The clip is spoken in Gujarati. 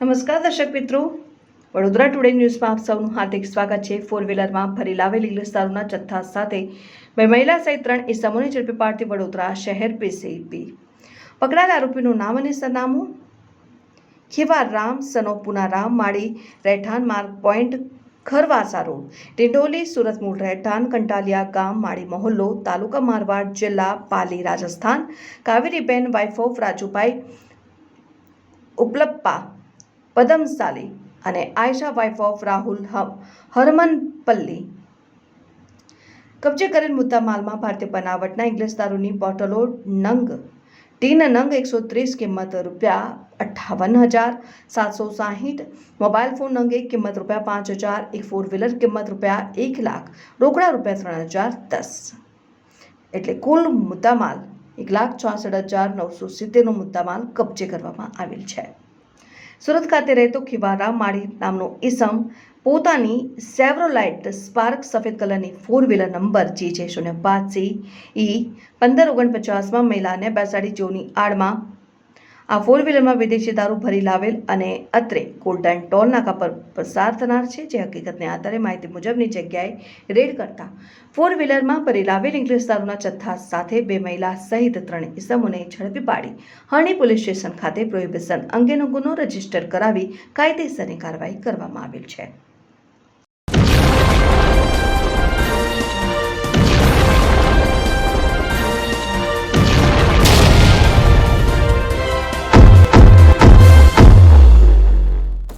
નમસ્કાર દર્શક મિત્રો. વડોદરા ટુડે ન્યૂઝમાં આપ સૌનું હાર્દિક સ્વાગત છે. ફોર વ્હીલરમાં ભરી લાવેલી ઇંગ્લિશ જથ્થા સાથે બે મહિલા સહિત ત્રણ ઇસમોને ઝડપી પાડતી વડોદરા શહેર પીસીબી પકડાયેલા આરોપીનું નામ અને સરનામું? ખેવા રામ, સનો પુનારામ માળી રહેઠાણ માર્ગ પોઈન્ટ ખરવાસા રોડ. ટિંડોલી, સુરત મૂળ રહેઠાણ, કંટાલિયા ગામ, માળી મહોલ્લો, તાલુકા મારવાડ જિલ્લા, Pali Rajasthan. Kaveriben wife of Rajubhai Upalappa. પદમસાલી અને આયશા વાઇફ ઓફ રાહુલ હ- હરમનપલ્લી કબજે કરેલ મુદ્દા માલમાં ભારતીય બનાવટના ઇંગ્લિશ દારૂની બોટલો નંગ. ટીન નંગ એકસો ત્રીસ કિંમત રૂપિયા અઠ્ઠાવન હજાર, સાતસો સાહીઠ. મોબાઈલ ફોન નંગ એક કિંમત રૂપિયા પાંચ હજાર, એક ફોર વ્હીલર કિંમત રૂપિયા એક લાખ, રોકડા રૂપિયા ત્રણ હજાર દસ. એટલે કુલ મુદ્દામાલ એક લાખ ચોસઠ હજાર નવસો સિત્તેરનો મુદ્દામાલ કબજે કરવામાં આવેલ છે. સુરત ખાતે રહેતો ખિવારા માળી નામનો ઈસમ પોતાની સેવરોલાઇટ સ્પાર્ક સફેદ કલરની ફોર વ્હીલર નંબર જે છે શૂન્ય પાંચ સી ઈ પંદર ઓગણપચાસમાં મહિલાને બેસાડી જોની આડમાં આ ફોર વ્હીલરમાં વિદેશી દારૂ ભરી લાવેલ અને અત્રે ગોલ્ડન ટોલ નાકા પર પસાર થનાર છે, જે હકીકતને આધારે માહિતી મુજબની જગ્યાએ રેડ કરતા. ફોર વ્હીલરમાં ભરી લાવેલ ઇંગ્લિશ દારૂના જથ્થા સાથે બે મહિલા સહિત ત્રણ ઇસમોને ઝડપી પાડી. હરણી પોલીસ સ્ટેશન ખાતે પ્રોહિબિશન અંગેનો ગુનો રજિસ્ટર કરાવી કાયદેસરની કાર્યવાહી કરવામાં આવેલ છે.